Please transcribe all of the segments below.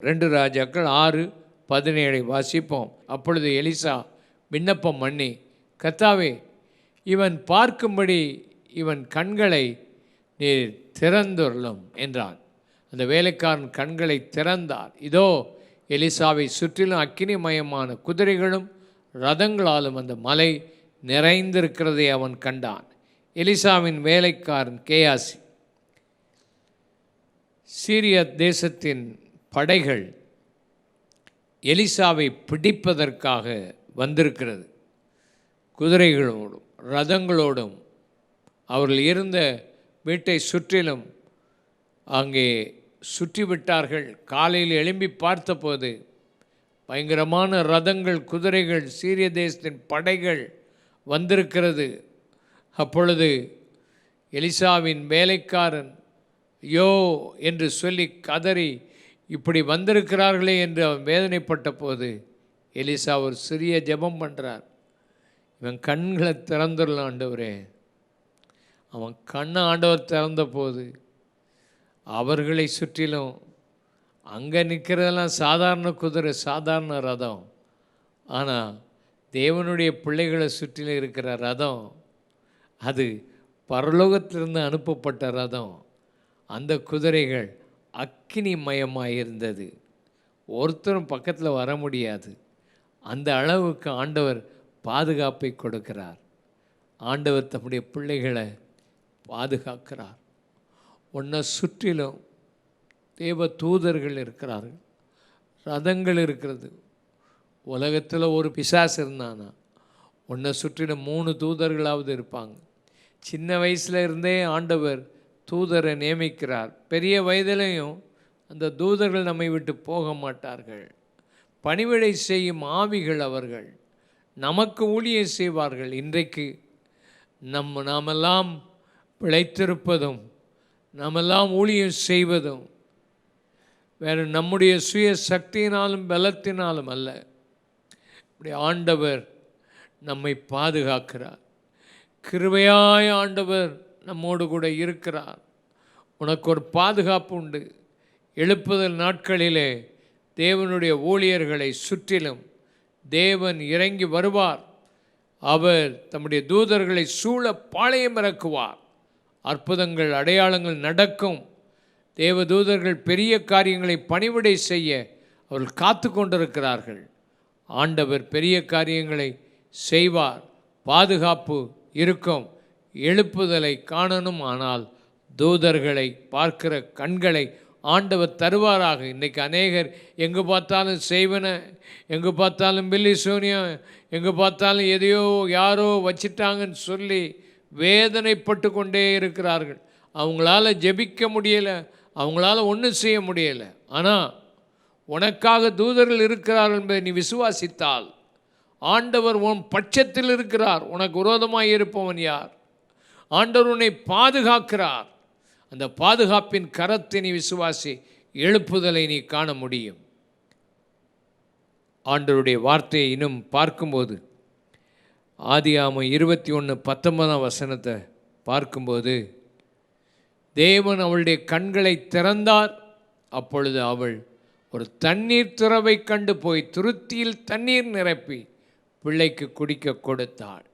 ரெண்டு ராஜாக்கள் ஆறு பதினேழை வாசிப்போம். அப்பொழுது எலிசா விண்ணப்பம் பண்ணி கத்தாவே இவன் பார்க்கும்படி இவன் கண்களை நீர் திறந்துள்ளும் என்றான். அந்த வேலைக்காரன் கண்களை திறந்தார். இதோ எலிசாவை சுற்றிலும் அக்கினிமயமான குதிரைகளும் ரதங்களாலும் அந்த மலை நிறைந்திருக்கிறதை அவன் கண்டான். எலிசாவின் வேலைக்காரன் கேயாசி. சீரிய தேசத்தின் படைகள் எலிசாவை பிடிப்பதற்காக வந்திருக்கிறது. குதிரைகளோடும் ரதங்களோடும் அவர்கள் இருந்த வீட்டை சுற்றிலும் அங்கே சுற்றி விட்டார்கள் காலையில் எழும்பி பார்த்தபோது பயங்கரமான ரதங்கள் குதிரைகள் சீரிய தேசத்தின் படைகள் வந்திருக்கிறது. அப்பொழுது எலிசாவின் வேலைக்காரன் யோ என்று சொல்லி கதறி இப்படி வந்திருக்கிறார்களே என்று அவன் வேதனைப்பட்ட போது எலிசா ஒரு சிறிய ஜெபம் பண்ணுறார் இவன் கண்களை திறந்துடலாம் ஆண்டவரே. அவன் கண்ணை ஆண்டவர் திறந்த போது அவர்களை சுற்றிலும் அங்கே நிற்கிறதெல்லாம் சாதாரண குதிரை சாதாரண ரதம். ஆனால் தேவனுடைய பிள்ளைகளை சுற்றிலும் இருக்கிற ரதம் அது பரலோகத்திலிருந்து அனுப்பப்பட்ட ரதம். அந்த குதிரைகள் அக்கினி மயமாக இருந்தது ஒருத்தரும் பக்கத்தில் வர முடியாது. அந்த அளவுக்கு ஆண்டவர் பாதுகாப்பை கொடுக்கிறார். ஆண்டவர் தம்முடைய பிள்ளைகளை பாதுகாக்கிறார். உன்னை சுற்றிலும் தேவ தூதர்கள் இருக்கிறார்கள். ரதங்கள் இருக்கிறது. உலகத்தில் ஒரு பிசாசு இருந்தானா? உன்னை சுற்றிலும் மூணு தூதர்களாவது இருப்பாங்க. சின்ன வயசில் இருந்தே ஆண்டவர் தூதரை நியமிக்கிறார். பெரிய வயதிலையும் அந்த தூதர்கள் நம்மை விட்டு போக மாட்டார்கள். பணிவிடை செய்யும் ஆவிகள் அவர்கள். நமக்கு ஊழியம் செய்வார்கள். இன்றைக்கு நம் நாமெல்லாம் பிழைத்திருப்பதும் நாமெல்லாம் ஊழியம் செய்வதும் வேறு நம்முடைய சுய சக்தியினாலும் பலத்தினாலும் அல்ல. இப்படி ஆண்டவர் நம்மை பாதுகாக்கிறார். கிருபையாய் ஆண்டவர் நம்மோடு கூட இருக்கிறார். உனக்கு ஒரு பாதுகாப்பு உண்டு. எழுப்புதல் நாட்களிலே தேவனுடைய ஊழியர்களை சுற்றிலும் தேவன் இறங்கி வருவார். அவர் தம்முடைய தூதர்களை சூழ பாளையம் இறக்குவார். அற்புதங்கள் அடையாளங்கள் நடக்கும். தேவதூதர்கள் பெரிய காரியங்களை பணிவிடை செய்ய அவர்கள் காத்து கொண்டிருக்கிறார்கள். ஆண்டவர் பெரிய காரியங்களை செய்வார். பாதுகாப்பு இருக்கும். எழுப்புதலை காணணும் ஆனால் தூதர்களை பார்க்கிற கண்களை ஆண்டவர் தருவாராக. இன்றைக்கி அநேகர் எங்கே பார்த்தாலும் செய்வன எங்கே பார்த்தாலும் பில்லி சூனியம் எங்கே பார்த்தாலும் எதையோ யாரோ வச்சிட்டாங்கன்னு சொல்லி வேதனைப்பட்டு கொண்டே இருக்கிறார்கள். அவங்களால ஜெபிக்க முடியலை அவங்களால ஒன்றும் செய்ய முடியலை. ஆனால் உனக்காக தூதர்கள் இருக்கிறார்கள் என்பதை நீ விசுவாசித்தால் ஆண்டவர் உன் பட்சத்தில் இருக்கிறார். உனக்கு விரோதமாக இருப்பவன் யார்? ஆண்டவர் உன்னை பாதுகாக்கிறார். அந்த பாதுகாப்பின் கரத்தை நீ விசுவாசி எழுப்புதலை நீ காண முடியும். ஆண்டவருடைய வார்த்தையை இன்னும் பார்க்கும்போது ஆதியாம இருபத்தி ஒன்று பத்தொன்பதாம் வசனத்தை பார்க்கும்போது தேவன் அவளுடைய கண்களை திறந்தார். அப்பொழுது அவள் ஒரு தண்ணீர் துறவை கண்டு போய் துருத்தியில் தண்ணீர் நிரப்பி பிள்ளைக்கு குடிக்க கொடுத்தாள்.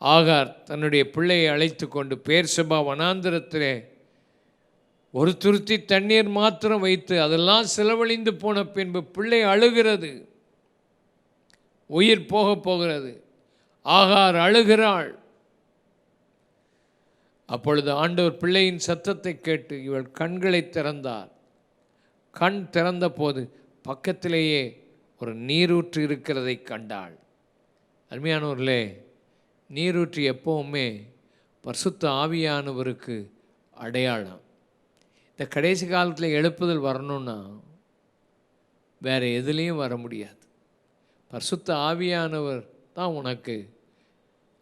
ஆகார் தன்னுடைய பிள்ளையை அழைத்து கொண்டு பேர்சபா வனாந்திரத்திலே ஒரு துருத்தி தண்ணீர் மாத்திரம் வைத்து அதெல்லாம் செலவழிந்து போன பின்பு பிள்ளை அழுகிறது. உயிர் போக போகிறது. ஆகார் அழுகிறாள். அப்பொழுது ஆண்டவர் பிள்ளையின் சத்தத்தை கேட்டு இவள் கண்களை திறந்தார். கண் திறந்த போது பக்கத்திலேயே ஒரு நீரூற்று இருக்கிறதை கண்டாள். அருமையானவர்களே நீரூற்று எப்பவுமே பரிசுத்த ஆவியானவருக்கு அடையாளம். இந்த கடைசி காலத்தில் எழுப்புதல் வரணும்னா வேறு எதுலேயும் வர முடியாது. பரிசுத்த ஆவியானவர் தான் உனக்கு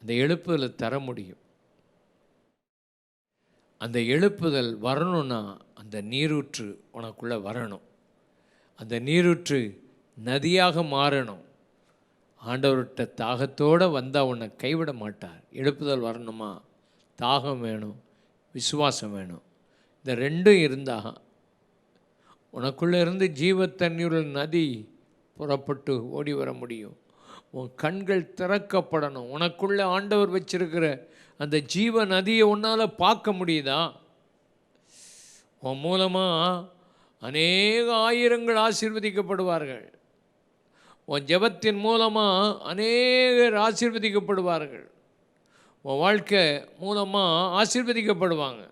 அந்த எழுப்புதலை தர முடியும். அந்த எழுப்புதல் வரணும்னா அந்த நீரூற்று உனக்குள்ளே வரணும். அந்த நீரூற்று நதியாக மாறணும். ஆண்டவர்கிட்ட தாகத்தோடு வந்தால் உன்னை கைவிட மாட்டார். எழுப்புதல் வரணுமா? தாகம் வேணும் விசுவாசம் வேணும். இந்த ரெண்டும் இருந்தாக உனக்குள்ளே இருந்து ஜீவ தண்ணீருள் நதி புறப்பட்டு ஓடி வர முடியும். உன் கண்கள் திறக்கப்படணும். உனக்குள்ளே ஆண்டவர் வச்சிருக்கிற அந்த ஜீவ நதியை உன்னால் பார்க்க முடியுதா? உன் மூலமாக அநேக ஆயிரங்கள் ஆசீர்வதிக்கப்படுவார்கள். உன் ஜெபத்தின் மூலமாக அநேகர் ஆசீர்வதிக்கப்படுவார்கள். உன் வாழ்க்கை மூலமாக ஆசீர்வதிக்கப்படுவாங்க.